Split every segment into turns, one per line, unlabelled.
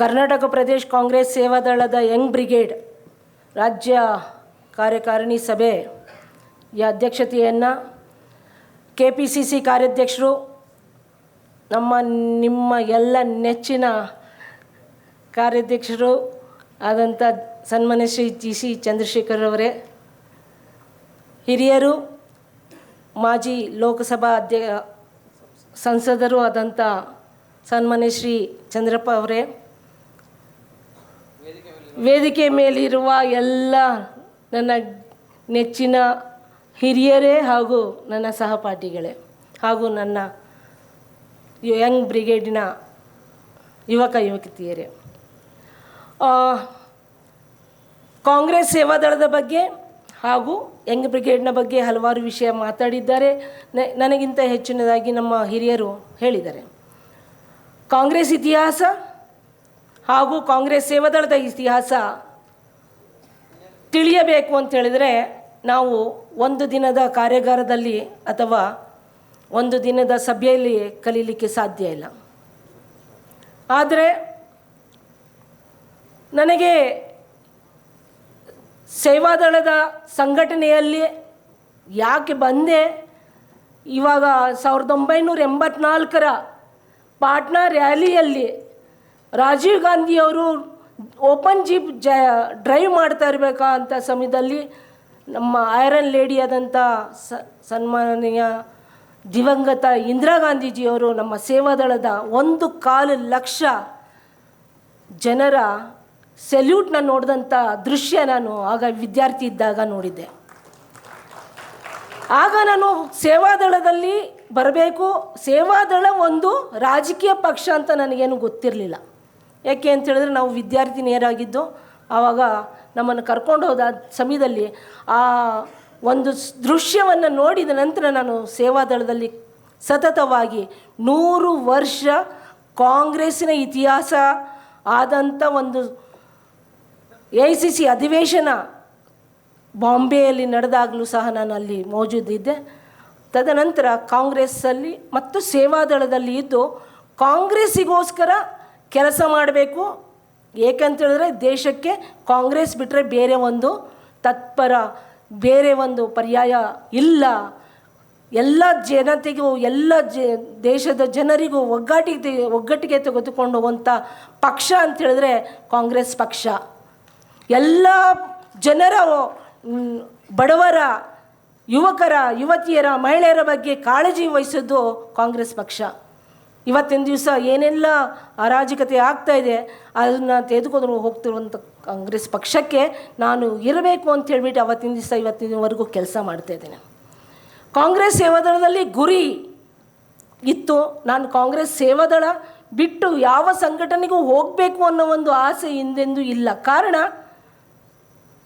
ಕರ್ನಾಟಕ ಪ್ರದೇಶ್ ಕಾಂಗ್ರೆಸ್ ಸೇವಾದಳದ young brigade ರಾಜ್ಯ ಕಾರ್ಯಕಾರಿಣಿ ಸಭೆ ಈ ಅಧ್ಯಕ್ಷತೆಯನ್ನು ಕೆ ಪಿ ಸಿ ಸಿ ಕಾರ್ಯಾಧ್ಯಕ್ಷರು, ನಮ್ಮ ನಿಮ್ಮ ಎಲ್ಲ ನೆಚ್ಚಿನ ಕಾರ್ಯಾಧ್ಯಕ್ಷರು ಆದಂಥ ಸನ್ಮಾನ್ಯ ಶ್ರೀ ಜಿ ಸಿ ಚಂದ್ರಶೇಖರ್ ಅವರೇ, ಹಿರಿಯರು, ಮಾಜಿ ಲೋಕಸಭಾ ಅಧ್ಯ ಸಂಸದರು ಆದಂಥ ಸನ್ಮಾನ್ಯ ಶ್ರೀ ಚಂದ್ರಪ್ಪ ಅವರೇ ವೇದಿಕೆ ಮೇಲಿರುವ ಎಲ್ಲ ನನ್ನ ನೆಚ್ಚಿನ ಹಿರಿಯರೇ ಹಾಗೂ ನನ್ನ ಸಹಪಾಠಿಗಳೇ ಹಾಗೂ ನನ್ನ ಯಂಗ್ ಬ್ರಿಗೇಡಿನ ಯುವಕ ಯುವತಿಯರೇ ಆ, ಕಾಂಗ್ರೆಸ್ ಸೇವಾದಳದ ಬಗ್ಗೆ ಹಾಗೂ ಯಂಗ್ ಬ್ರಿಗೇಡ್ನ ಬಗ್ಗೆ ಹಲವಾರು ವಿಷಯ ಮಾತಾಡಿದ್ದಾರೆ. ನನಗಿಂತ ಹೆಚ್ಚಿನದಾಗಿ ನಮ್ಮ ಹಿರಿಯರು ಹೇಳಿದ್ದಾರೆ. ಕಾಂಗ್ರೆಸ್ ಇತಿಹಾಸ ಹಾಗೂ ಕಾಂಗ್ರೆಸ್ ಸೇವಾದಳದ ಇತಿಹಾಸ ತಿಳಿಯಬೇಕು ಅಂತ ಹೇಳಿದರೆ ನಾವು ಒಂದು ದಿನದ ಕಾರ್ಯಾಗಾರದಲ್ಲಿ ಅಥವಾ ಒಂದು ದಿನದ ಸಭೆಯಲ್ಲಿ ಕಲೀಲಿಕ್ಕೆ ಸಾಧ್ಯ ಇಲ್ಲ. ಆದರೆ ನನಗೆ ಸೇವಾದಳದ ಸಂಘಟನೆಯಲ್ಲಿ ಯಾಕೆ ಬಂದೆ? ಇವಾಗ ಸಾವಿರದ ಒಂಬೈನೂರ ಎಂಬತ್ನಾಲ್ಕರ ಪಾಟ್ನಾ ರ್ಯಾಲಿಯಲ್ಲಿ ರಾಜೀವ್ ಗಾಂಧಿಯವರು ಓಪನ್ ಜೀಪ್ ಜ, ಡ್ರೈವ್ ಮಾಡ್ತಾ ಇರಬೇಕಾ ಅಂತ ಸಮಯದಲ್ಲಿ ನಮ್ಮ ಐರನ್ ಲೇಡಿ ಆದಂಥ ಸ ಸನ್ಮಾನೀಯ ದಿವಂಗತ ಇಂದಿರಾ ಗಾಂಧೀಜಿಯವರು ನಮ್ಮ ಸೇವಾದಳದ ಒಂದು ಕಾಲು ಲಕ್ಷ ಜನರ ಸೆಲ್ಯೂಟ್ನ ನೋಡಿದಂಥ ದೃಶ್ಯ ನಾನು ಆಗ ವಿದ್ಯಾರ್ಥಿ ಇದ್ದಾಗ ನೋಡಿದ್ದೆ. ಆಗ ನಾನು ಸೇವಾದಳದಲ್ಲಿ ಬರಬೇಕು. ಸೇವಾದಳ ಒಂದು ರಾಜಕೀಯ ಪಕ್ಷ ಅಂತ ನನಗೇನು ಗೊತ್ತಿರಲಿಲ್ಲ. ಯಾಕೆ ಅಂತ ಹೇಳಿದ್ರೆ ನಾವು ವಿದ್ಯಾರ್ಥಿನಿಯರಾಗಿದ್ದು ಆವಾಗ ನಮ್ಮನ್ನು ಕರ್ಕೊಂಡು ಹೋದ ಸಮಯದಲ್ಲಿ ಆ ಒಂದು ದೃಶ್ಯವನ್ನು ನೋಡಿದ ನಂತರ ನಾನು ಸೇವಾದಳದಲ್ಲಿ ಸತತವಾಗಿ ನೂರು ವರ್ಷ ಕಾಂಗ್ರೆಸ್ಸಿನ ಇತಿಹಾಸ ಆದಂಥ ಒಂದು ಎ ಸಿ ಸಿ ಅಧಿವೇಶನ ಬಾಂಬೆಯಲ್ಲಿ ನಡೆದಾಗಲೂ ಸಹ ನಾನು ಅಲ್ಲಿ ಮೌಜೂದಿದ್ದೆ. ತದನಂತರ ಕಾಂಗ್ರೆಸ್ಸಲ್ಲಿ ಮತ್ತು ಸೇವಾದಳದಲ್ಲಿ ಇದ್ದು ಕಾಂಗ್ರೆಸ್ಸಿಗೋಸ್ಕರ ಕೆಲಸ ಮಾಡಬೇಕು. ಏಕಂತೇಳಿದ್ರೆ ದೇಶಕ್ಕೆ ಕಾಂಗ್ರೆಸ್ ಬಿಟ್ಟರೆ ಬೇರೆ ಒಂದು ತತ್ಪರ, ಬೇರೆ ಒಂದು ಪರ್ಯಾಯ ಇಲ್ಲ. ಎಲ್ಲ ಜನತೆಗೂ, ಎಲ್ಲ ಜ, ದೇಶದ ಜನರಿಗೂ ಒಗ್ಗಟ್ಟಿಗೆ ಒಗ್ಗಟ್ಟಿಗೆ ತೆಗೆದುಕೊಂಡು ಹೋಗುವಂಥ ಪಕ್ಷ ಅಂತೇಳಿದ್ರೆ ಕಾಂಗ್ರೆಸ್ ಪಕ್ಷ. ಎಲ್ಲ ಜನರ ಬಡವರ, ಯುವಕರ, ಯುವತಿಯರ, ಮಹಿಳೆಯರ ಬಗ್ಗೆ ಕಾಳಜಿ ವಹಿಸೋದು ಕಾಂಗ್ರೆಸ್ ಪಕ್ಷ. ಇವತ್ತಿನ ದಿವಸ ಏನೆಲ್ಲ ಅರಾಜಕತೆ ಆಗ್ತಾ ಇದೆ, ಅದನ್ನು ತೆಗೆದುಕೊಂಡು ಹೋಗ್ತಿರುವಂಥ ಕಾಂಗ್ರೆಸ್ ಪಕ್ಷಕ್ಕೆ ನಾನು ಇರಬೇಕು ಅಂತ ಹೇಳಿಬಿಟ್ಟು ಅವತ್ತಿನ ದಿವಸ ಇವತ್ತಿನವರೆಗೂ ಕೆಲಸ ಮಾಡ್ತಾ ಇದ್ದೇನೆ. ಕಾಂಗ್ರೆಸ್ ಸೇವಾದಳದಲ್ಲಿ ಗುರಿ ಇತ್ತು. ನಾನು ಕಾಂಗ್ರೆಸ್ ಸೇವಾದಳ ಬಿಟ್ಟು ಯಾವ ಸಂಘಟನೆಗೂ ಹೋಗಬೇಕು ಅನ್ನೋ ಒಂದು ಆಸೆ ಹಿಂದೆಂದೂ ಇಲ್ಲ. ಕಾರಣ,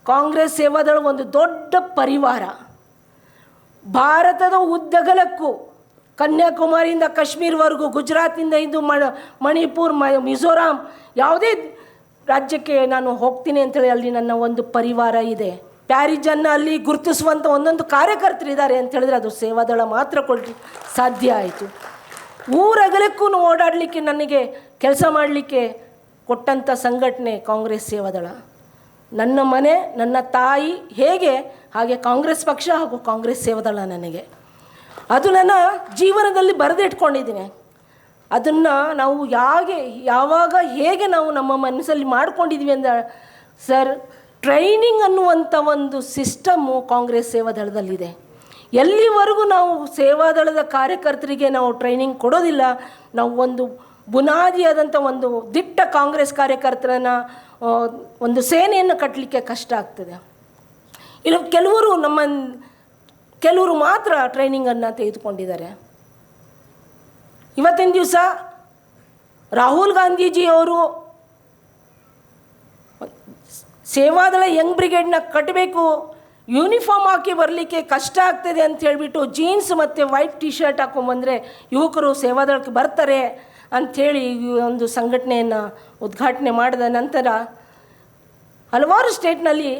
ಕಾಂಗ್ರೆಸ್ ಸೇವಾದಳ ಒಂದು ದೊಡ್ಡ ಪರಿವಾರ. ಭಾರತದ ಉದ್ದಗಲಕ್ಕೂ ಕನ್ಯಾಕುಮಾರಿಯಿಂದ ಕಾಶ್ಮೀರ್ವರೆಗೂ, ಗುಜರಾತಿಂದ ಇಂದು ಮಣ, ಮಣಿಪುರ್ ಮಿಜೋರಾಂ, ಯಾವುದೇ ರಾಜ್ಯಕ್ಕೆ ನಾನು ಹೋಗ್ತೀನಿ ಅಂತೇಳಿ ಅಲ್ಲಿ ನನ್ನ ಒಂದು ಪರಿವಾರ ಇದೆ. ಪ್ಯಾರಿಜನ್ನು ಅಲ್ಲಿ ಗುರುತಿಸುವಂಥ ಒಂದೊಂದು ಕಾರ್ಯಕರ್ತರಿದ್ದಾರೆ ಅಂತ ಹೇಳಿದ್ರೆ ಅದು ಸೇವಾದಳ ಮಾತ್ರ ಕೊಡಲಿ ಸಾಧ್ಯ ಆಯಿತು. ಊರಗಲಕ್ಕೂ ಓಡಾಡಲಿಕ್ಕೆ ನನಗೆ ಕೆಲಸ ಮಾಡಲಿಕ್ಕೆ ಕೊಟ್ಟಂಥ ಸಂಘಟನೆ ಕಾಂಗ್ರೆಸ್ ಸೇವಾದಳ ನನ್ನ ಮನೆ, ನನ್ನ ತಾಯಿ ಹೇಗೆ, ಹಾಗೆ ಕಾಂಗ್ರೆಸ್ ಪಕ್ಷ ಹಾಗೂ ಕಾಂಗ್ರೆಸ್ ಸೇವಾದಳ ನನಗೆ. ಅದು ನನ್ನ ಜೀವನದಲ್ಲಿ ಬರೆದಿಟ್ಕೊಂಡಿದ್ದೀನಿ ಅದನ್ನು ನಾವು ಯಾಗೆ, ಯಾವಾಗ ಹೇಗೆ ನಾವು ನಮ್ಮ ಮನಸ್ಸಲ್ಲಿ ಮಾಡ್ಕೊಂಡಿದ್ವಿ ಅಂದ, ಸರ್, ಟ್ರೈನಿಂಗ್ ಅನ್ನುವಂಥ ಒಂದು ಸಿಸ್ಟಮು ಕಾಂಗ್ರೆಸ್ ಸೇವಾದಳದಲ್ಲಿದೆ. ಎಲ್ಲಿವರೆಗೂ ನಾವು ಸೇವಾದಳದ ಕಾರ್ಯಕರ್ತರಿಗೆ ನಾವು ಟ್ರೈನಿಂಗ್ ಕೊಡೋದಿಲ್ಲ, ನಾವು ಒಂದು ಬುನಾದಿಯಾದಂಥ ಒಂದು ದಿಟ್ಟ ಕಾಂಗ್ರೆಸ್ ಕಾರ್ಯಕರ್ತರನ್ನ ಒಂದು ಸೇನೆಯನ್ನು ಕಟ್ಟಲಿಕ್ಕೆ ಕಷ್ಟ ಆಗ್ತದೆ. ಇಲ್ಲ ಕೆಲವರು ನಮ್ಮ ಕೆಲವರು ಮಾತ್ರ ಟ್ರೈನಿಂಗನ್ನು ತೆಗೆದುಕೊಂಡಿದ್ದಾರೆ. ಇವತ್ತಿನ ದಿವಸ ರಾಹುಲ್ ಗಾಂಧೀಜಿಯವರು ಸೇವಾದಳ ಯಂಗ್ ಬ್ರಿಗೇಡ್ನ ಕಟ್ಟಬೇಕು ಯೂನಿಫಾರ್ಮ್ ಹಾಕಿ ಬರಲಿಕ್ಕೆ ಕಷ್ಟ ಆಗ್ತದೆ ಅಂತ ಹೇಳಿಬಿಟ್ಟು ಜೀನ್ಸ್ ಮತ್ತು ವೈಟ್ ಟಿ ಶರ್ಟ್ ಹಾಕೊಂಬಂದರೆ ಯುವಕರು ಸೇವಾದಳಕ್ಕೆ ಬರ್ತಾರೆ ಅಂಥೇಳಿ ಈ ಒಂದು ಸಂಘಟನೆಯನ್ನು ಉದ್ಘಾಟನೆ ಮಾಡಿದ ನಂತರ ಹಲವಾರು ಸ್ಟೇಟ್ನಲ್ಲಿ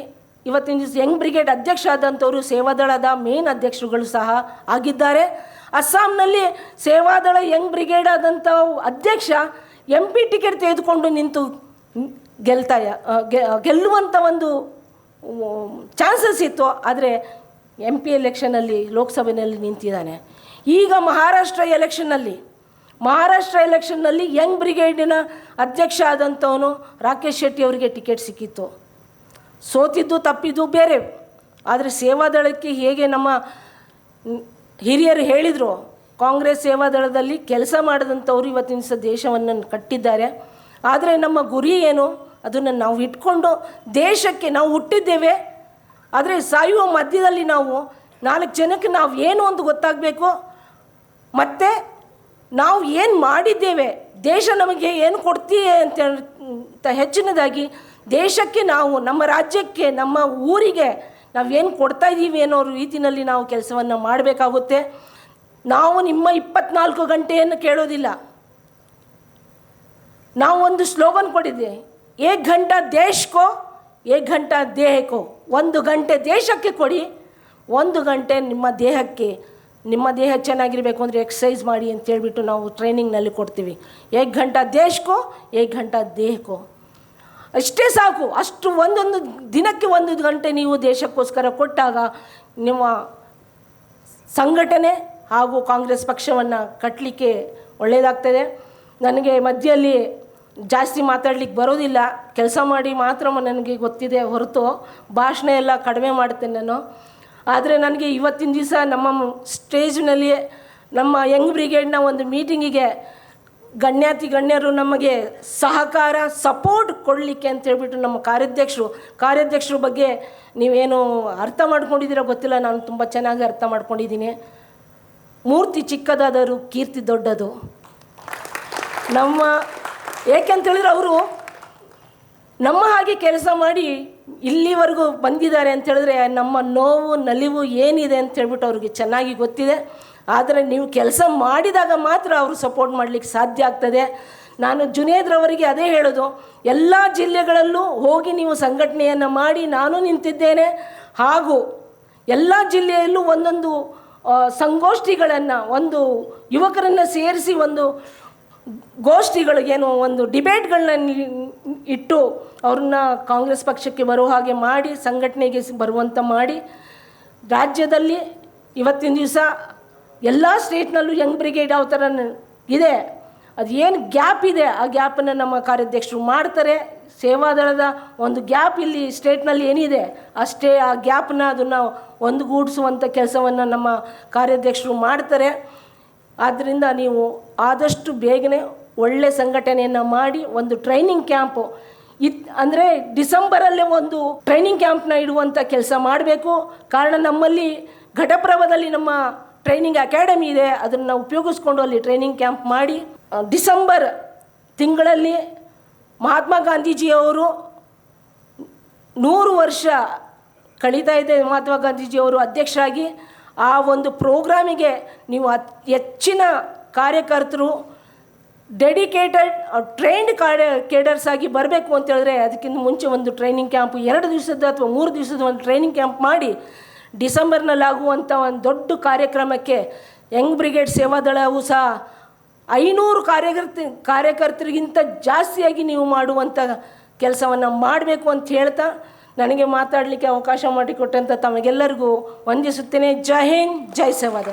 ಇವತ್ತಿನ ದಿವಸ ಯಂಗ್ ಬ್ರಿಗೇಡ್ ಅಧ್ಯಕ್ಷ ಆದಂಥವರು ಸೇವಾದಳದ ಮೇನ್ ಅಧ್ಯಕ್ಷರುಗಳು ಸಹ ಆಗಿದ್ದಾರೆ. ಅಸ್ಸಾಂನಲ್ಲಿ ಸೇವಾದಳ ಯಂಗ್ ಬ್ರಿಗೇಡ್ ಆದಂಥ ಅಧ್ಯಕ್ಷ ಎಂ ಪಿ ಟಿಕೆಟ್ ತೆಗೆದುಕೊಂಡು ನಿಂತು ಗೆಲ್ತಾಯ ಗೆಲ್ಲುವಂಥ ಒಂದು ಚಾನ್ಸಸ್ ಇತ್ತು. ಆದರೆ ಎಂ ಪಿ ಎಲೆಕ್ಷನಲ್ಲಿ ಲೋಕಸಭೆಯಲ್ಲಿ ನಿಂತಿದ್ದಾನೆ. ಈಗ ಮಹಾರಾಷ್ಟ್ರ ಎಲೆಕ್ಷನ್ನಲ್ಲಿ ಮಹಾರಾಷ್ಟ್ರ ಎಲೆಕ್ಷನ್ನಲ್ಲಿ ಯಂಗ್ ಬ್ರಿಗೇಡಿನ ಅಧ್ಯಕ್ಷ ಆದಂಥವನು ರಾಕೇಶ್ ಶೆಟ್ಟಿ ಅವರಿಗೆ ಟಿಕೆಟ್ ಸಿಕ್ಕಿತ್ತು. ಸೋತಿದ್ದು ತಪ್ಪಿದ್ದು ಬೇರೆ. ಆದರೆ ಸೇವಾದಳಕ್ಕೆ ಹೇಗೆ ನಮ್ಮ ಹಿರಿಯರು ಹೇಳಿದರು, ಕಾಂಗ್ರೆಸ್ ಸೇವಾದಳದಲ್ಲಿ ಕೆಲಸ ಮಾಡಿದಂಥವ್ರು ಇವತ್ತಿನ ದಿವಸ ದೇಶವನ್ನು ಕಟ್ಟಿದ್ದಾರೆ. ಆದರೆ ನಮ್ಮ ಗುರಿ ಏನು? ಅದನ್ನು ನಾವು ಇಟ್ಕೊಂಡು ದೇಶಕ್ಕೆ ನಾವು ಹುಟ್ಟಿದ್ದೇವೆ. ಆದರೆ ಸಾಯುವ ಮಧ್ಯದಲ್ಲಿ ನಾವು ನಾಲ್ಕು ಜನಕ್ಕೆ ನಾವು ಏನು ಒಂದು ಗೊತ್ತಾಗಬೇಕು? ಮತ್ತು ನಾವು ಏನು ಮಾಡಿದ್ದೇವೆ? ದೇಶ ನಮಗೆ ಏನು ಕೊಡ್ತೀವಿ ಅಂತ ಅಂತ ಹೆಚ್ಚಿನದಾಗಿ ದೇಶಕ್ಕೆ ನಾವು, ನಮ್ಮ ರಾಜ್ಯಕ್ಕೆ, ನಮ್ಮ ಊರಿಗೆ ನಾವು ಏನು ಕೊಡ್ತಾ ಇದ್ದೀವಿ ಅನ್ನೋ ರೀತಿಯಲ್ಲಿ ನಾವು ಕೆಲಸವನ್ನು ಮಾಡಬೇಕಾಗುತ್ತೆ. ನಾವು ನಿಮ್ಮ ಇಪ್ಪತ್ನಾಲ್ಕು ಗಂಟೆಯನ್ನು ಕೇಳೋದಿಲ್ಲ. ನಾವು ಒಂದು ಸ್ಲೋಗನ್ ಕೊಟ್ಟಿದ್ದೆ, ಏಕ್ ಗಂಟೆ ದೇಶಕ್ಕೋ ಏಕ್ ಗಂಟೆ ದೇಹಕ್ಕೋ ಒಂದು ಗಂಟೆ ದೇಶಕ್ಕೆ ಕೊಡಿ, ಒಂದು ಗಂಟೆ ನಿಮ್ಮ ದೇಹಕ್ಕೆ, ನಿಮ್ಮ ದೇಹ ಚೆನ್ನಾಗಿರಬೇಕು ಅಂದರೆ ಎಕ್ಸಸೈಸ್ ಮಾಡಿ ಅಂತ ಹೇಳಿಬಿಟ್ಟು ನಾವು ಟ್ರೈನಿಂಗ್ನಲ್ಲಿ ಕೊಡ್ತೀವಿ. ಏಕ್ ಗಂಟೆ ದೇಶಕ್ಕೋ ಏಕ್ ಘಂಟ ದೇಹಕ್ಕೋ ಅಷ್ಟೇ ಸಾಕು. ಅಷ್ಟು ಒಂದೊಂದು ದಿನಕ್ಕೆ ಒಂದು ಗಂಟೆ ನೀವು ದೇಶಕ್ಕೋಸ್ಕರ ಕೊಟ್ಟಾಗ ನಿಮ್ಮ ಸಂಘಟನೆ ಹಾಗೂ ಕಾಂಗ್ರೆಸ್ ಪಕ್ಷವನ್ನು ಕಟ್ಟಲಿಕ್ಕೆ ಒಳ್ಳೆಯದಾಗ್ತದೆ ನನಗೆ ಮಧ್ಯದಲ್ಲಿ ಜಾಸ್ತಿ ಮಾತಾಡ್ಲಿಕ್ಕೆ ಬರೋದಿಲ್ಲ. ಕೆಲಸ ಮಾಡಿ ಮಾತ್ರ ನನಗೆ ಗೊತ್ತಿದೆ ಹೊರತು ಭಾಷಣ ಎಲ್ಲ ಕಡಿಮೆ ಮಾಡ್ತೇನೆ ನಾನು. ಆದರೆ ನನಗೆ ಇವತ್ತಿನ ದಿವಸ ನಮ್ಮ ಸ್ಟೇಜ್ನಲ್ಲಿ ನಮ್ಮ ಯಂಗ್ ಬ್ರಿಗೇಡ್ನ ಒಂದು ಮೀಟಿಂಗಿಗೆ ಗಣ್ಯಾತಿ ಗಣ್ಯರು ನಮಗೆ ಸಹಕಾರ ಸಪೋರ್ಟ್ ಕೊಡಲಿಕ್ಕೆ ಅಂತ ಹೇಳ್ಬಿಟ್ಟು ನಮ್ಮ ಕಾರ್ಯಾಧ್ಯಕ್ಷರು, ಕಾರ್ಯಾಧ್ಯಕ್ಷರ ಬಗ್ಗೆ ನೀವೇನು ಅರ್ಥ ಮಾಡ್ಕೊಂಡಿದ್ದೀರೋ ಗೊತ್ತಿಲ್ಲ, ನಾನು ತುಂಬ ಚೆನ್ನಾಗಿ ಅರ್ಥ ಮಾಡ್ಕೊಂಡಿದ್ದೀನಿ. ಮೂರ್ತಿ ಚಿಕ್ಕದಾದರೂ ಕೀರ್ತಿ ದೊಡ್ಡದು. ನಮ್ಮ ಏಕೆಂತೇಳಿದ್ರೆ ಅವರು ನಮ್ಮ ಹಾಗೆ ಕೆಲಸ ಮಾಡಿ ಇಲ್ಲಿವರೆಗೂ ಬಂದಿದ್ದಾರೆ ಅಂತ ಹೇಳಿದ್ರೆ ನಮ್ಮ ನೋವು, ನಲಿವು ಏನಿದೆ ಅಂತ ಹೇಳ್ಬಿಟ್ಟು ಅವ್ರಿಗೆ ಚೆನ್ನಾಗಿ ಗೊತ್ತಿದೆ. ಆದರೆ ನೀವು ಕೆಲಸ ಮಾಡಿದಾಗ ಮಾತ್ರ ಅವರು ಸಪೋರ್ಟ್ ಮಾಡಲಿಕ್ಕೆ ಸಾಧ್ಯ ಆಗ್ತದೆ. ನಾನು ಜುನೇದ್ರವರಿಗೆ ಅದೇ ಹೇಳೋದು, ಎಲ್ಲ ಜಿಲ್ಲೆಗಳಲ್ಲೂ ಹೋಗಿ ನೀವು ಸಂಘಟನೆಯನ್ನು ಮಾಡಿ ನಾನು ನಿಂತಿದ್ದೇನೆ. ಹಾಗೂ ಎಲ್ಲ ಜಿಲ್ಲೆಯಲ್ಲೂ ಒಂದೊಂದು ಸಂಗೋಷ್ಠಿಗಳನ್ನು, ಒಂದು ಯುವಕರನ್ನು ಸೇರಿಸಿ ಒಂದು ಗೋಷ್ಠಿಗಳಿಗೇನು ಒಂದು ಡಿಬೇಟ್ಗಳನ್ನ ಇಟ್ಟು ಅವ್ರನ್ನ ಕಾಂಗ್ರೆಸ್ ಪಕ್ಷಕ್ಕೆ ಬರೋ ಹಾಗೆ ಮಾಡಿ, ಸಂಘಟನೆಗೆ ಬರುವಂಥ ಮಾಡಿ, ರಾಜ್ಯದಲ್ಲಿ ಇವತ್ತಿನ ದಿವಸ ಎಲ್ಲ ಸ್ಟೇಟ್ನಲ್ಲೂ ಯಂಗ್ ಬ್ರಿಗೇಡ್ ಯಾವ ಥರ ಇದೆ. ಅದು ಏನು ಗ್ಯಾಪ್ ಇದೆ, ಆ ಗ್ಯಾಪನ್ನು ನಮ್ಮ ಕಾರ್ಯಾಧ್ಯಕ್ಷರು ಮಾಡ್ತಾರೆ. ಸೇವಾದಳದ ಒಂದು ಗ್ಯಾಪ್ ಇಲ್ಲಿ ಸ್ಟೇಟ್ನಲ್ಲಿ ಏನಿದೆ, ಅಷ್ಟೇ ಆ ಗ್ಯಾಪನ್ನ ಅದನ್ನು ಒಂದುಗೂಡಿಸುವಂಥ ಕೆಲಸವನ್ನು ನಮ್ಮ ಕಾರ್ಯಾಧ್ಯಕ್ಷರು ಮಾಡ್ತಾರೆ. ಆದ್ದರಿಂದ ನೀವು ಆದಷ್ಟು ಬೇಗನೆ ಒಳ್ಳೆ ಸಂಘಟನೆಯನ್ನು ಮಾಡಿ ಒಂದು ಟ್ರೈನಿಂಗ್ ಕ್ಯಾಂಪು ಇತ್, ಅಂದರೆ ಡಿಸೆಂಬರಲ್ಲೇ ಒಂದು ಟ್ರೈನಿಂಗ್ ಕ್ಯಾಂಪ್ನ ಇಡುವಂಥ ಕೆಲಸ ಮಾಡಬೇಕು. ಕಾರಣ ನಮ್ಮಲ್ಲಿ ಘಟಪ್ರಭದಲ್ಲಿ ನಮ್ಮ ಟ್ರೈನಿಂಗ್ ಅಕಾಡೆಮಿ ಇದೆ, ಅದನ್ನು ಉಪಯೋಗಿಸ್ಕೊಂಡು ಅಲ್ಲಿ ಟ್ರೈನಿಂಗ್ ಕ್ಯಾಂಪ್ ಮಾಡಿ ಡಿಸೆಂಬರ್ ತಿಂಗಳಲ್ಲಿ ಮಹಾತ್ಮ ಗಾಂಧೀಜಿಯವರು ನೂರು ವರ್ಷ ಕಳೀತಾ ಇದೆ ಮಹಾತ್ಮ ಗಾಂಧೀಜಿಯವರು ಅಧ್ಯಕ್ಷರಾಗಿ ಆ ಒಂದು ಪ್ರೋಗ್ರಾಮಿಗೆ ನೀವು ಹೆಚ್ಚಿನ ಕಾರ್ಯಕರ್ತರು ಡೆಡಿಕೇಟೆಡ್ ಟ್ರೈನ್ಡ್ ಕಾರ್ಯ ಕೇಡರ್ಸ್ ಆಗಿ ಬರಬೇಕು ಅಂತ ಹೇಳಿದ್ರೆ ಅದಕ್ಕಿಂತ ಮುಂಚೆ ಒಂದು ಟ್ರೈನಿಂಗ್ ಕ್ಯಾಂಪ್ ಎರಡು ದಿವಸದ ಅಥವಾ ಮೂರು ದಿವಸದ ಒಂದು ಟ್ರೈನಿಂಗ್ ಕ್ಯಾಂಪ್ ಮಾಡಿ ಡಿಸೆಂಬರ್ನಲ್ಲಿ ಆಗುವಂಥ ಒಂದು ದೊಡ್ಡ ಕಾರ್ಯಕ್ರಮಕ್ಕೆ ಯಂಗ್ ಬ್ರಿಗೇಡ್ ಸೇವಾದಳವು ಸಹ ಐನೂರು ಕಾರ್ಯಕರ್ತ, ಕಾರ್ಯಕರ್ತರಿಗಿಂತ ಜಾಸ್ತಿಯಾಗಿ ನೀವು ಮಾಡುವಂಥ ಕೆಲಸವನ್ನು ಮಾಡಬೇಕು ಅಂತ ಹೇಳ್ತಾ ನನಗೆ ಮಾತಾಡಲಿಕ್ಕೆ ಅವಕಾಶ ಮಾಡಿಕೊಟ್ಟಂಥ ತಮಗೆಲ್ಲರಿಗೂ ವಂದಿಸುತ್ತೇನೆ. ಜೈ ಹಿಂದ್, ಜೈ ಸೇವಾದಳ